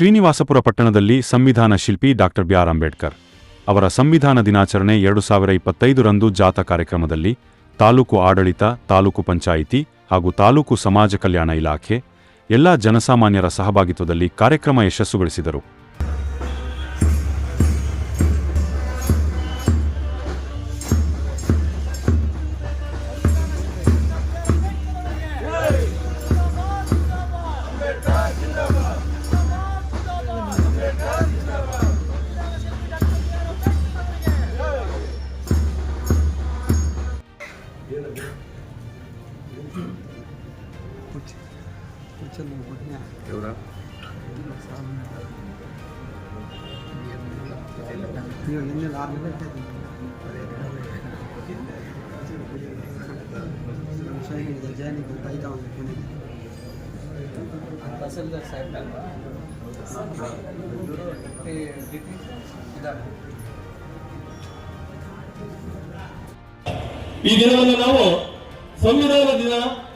ಶ್ರೀನಿವಾಸಪುರ ಪಟ್ಟಣದಲ್ಲಿ ಸಂವಿಧಾನ ಶಿಲ್ಪಿ ಡಾಕ್ಟರ್ ಬಿಆರ್ ಅಂಬೇಡ್ಕರ್ ಅವರ ಸಂವಿಧಾನ ದಿನಾಚರಣೆ ಎರಡು ಸಾವಿರ ಇಪ್ಪತ್ತೈದರಂದು ಜಾಥಾ ಕಾರ್ಯಕ್ರಮದಲ್ಲಿ ತಾಲೂಕು ಆಡಳಿತ, ತಾಲೂಕು ಪಂಚಾಯಿತಿ ಹಾಗೂ ತಾಲೂಕು ಸಮಾಜ ಕಲ್ಯಾಣ ಇಲಾಖೆ, ಎಲ್ಲ ಜನಸಾಮಾನ್ಯರ ಸಹಭಾಗಿತ್ವದಲ್ಲಿ ಕಾರ್ಯಕ್ರಮ ಯಶಸ್ಸುಗೊಳಿಸಿದರು. ఎవరా ತಹಸೀಲ್ದಾರ್ ಸಾಹೇಬ್ ಇದ್ದಾರೆ ಈ ದಿನವನ್ನು ನಾವು ಸಂವಿಧಾನ ದಿನ